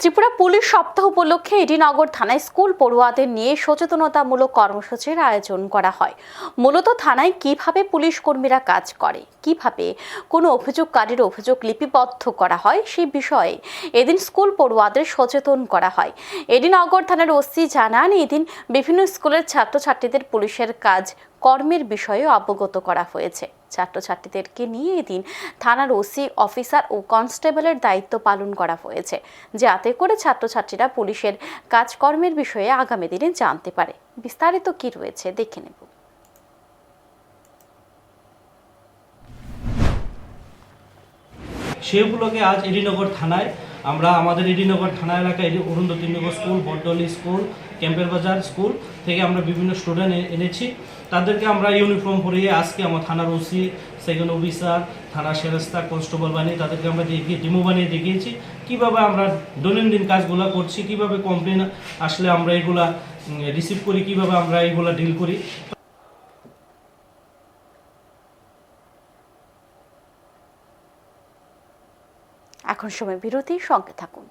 Tripura police সপ্তাহ উপলক্ষে এডিনগর থানায় স্কুল পড়ুয়াদের নিয়ে সচেতনতামূলক কর্মসূচির আয়োজন করা হয়। মূলত থানায় কীভাবে পুলিশ কর্মীরা কাজ করে, কীভাবে কোনো অভিযোগকারীর অভিযোগ লিপিবদ্ধ করা হয় সেই বিষয়ে এদিন স্কুল পড়ুয়াদের সচেতন করা হয়। এডিনগর থানার ওসি জানান, এদিন বিভিন্ন স্কুলের ছাত্রছাত্রীদের পুলিশের কাজ কর্মের বিষয়ে অবগত করা হয়েছে। ছাত্রছাত্রীদেরকে নিয়ে এদিন থানার ওসি, অফিসার ও কনস্টেবলের দায়িত্ব পালন করা হয়েছে, যাতে করে ছাত্রছাত্রীরা পুলিশের কাজকর্মের বিষয়ে আগামী দিনে জানতে পারে। বিস্তারিত কি রয়েছে দেখে নেব। সেগুলোকে আজ এডিনগর থানায় আমরা আমাদের এডিনগর থানা এলাকায় এডি- অরুন্ধতিনগর স্কুল, বটডলি স্কুল, ক্যাম্পের বাজার স্কুল থেকে আমরা বিভিন্ন স্টুডেন্ট এনেছি। তাদেরকে আমরা ইউনিফর্ম পরিয়ে আজকে আমার থানার ওসি সেকেন্ড অফিসার থানা সেরেস্তা কনস্টেবল বানিয়ে তাদেরকে আমরা দেখিয়ে ডিমো বানিয়ে দেখিয়েছি। কীভাবে আমরা দৈনন্দিন কাজগুলো করছি, কীভাবে কমপ্লেন আসলে আমরা এগুলা রিসিভ করি, কীভাবে আমরা এগুলা ডিল করি। এখন সময় বিরতি সঙ্গে থাকুন।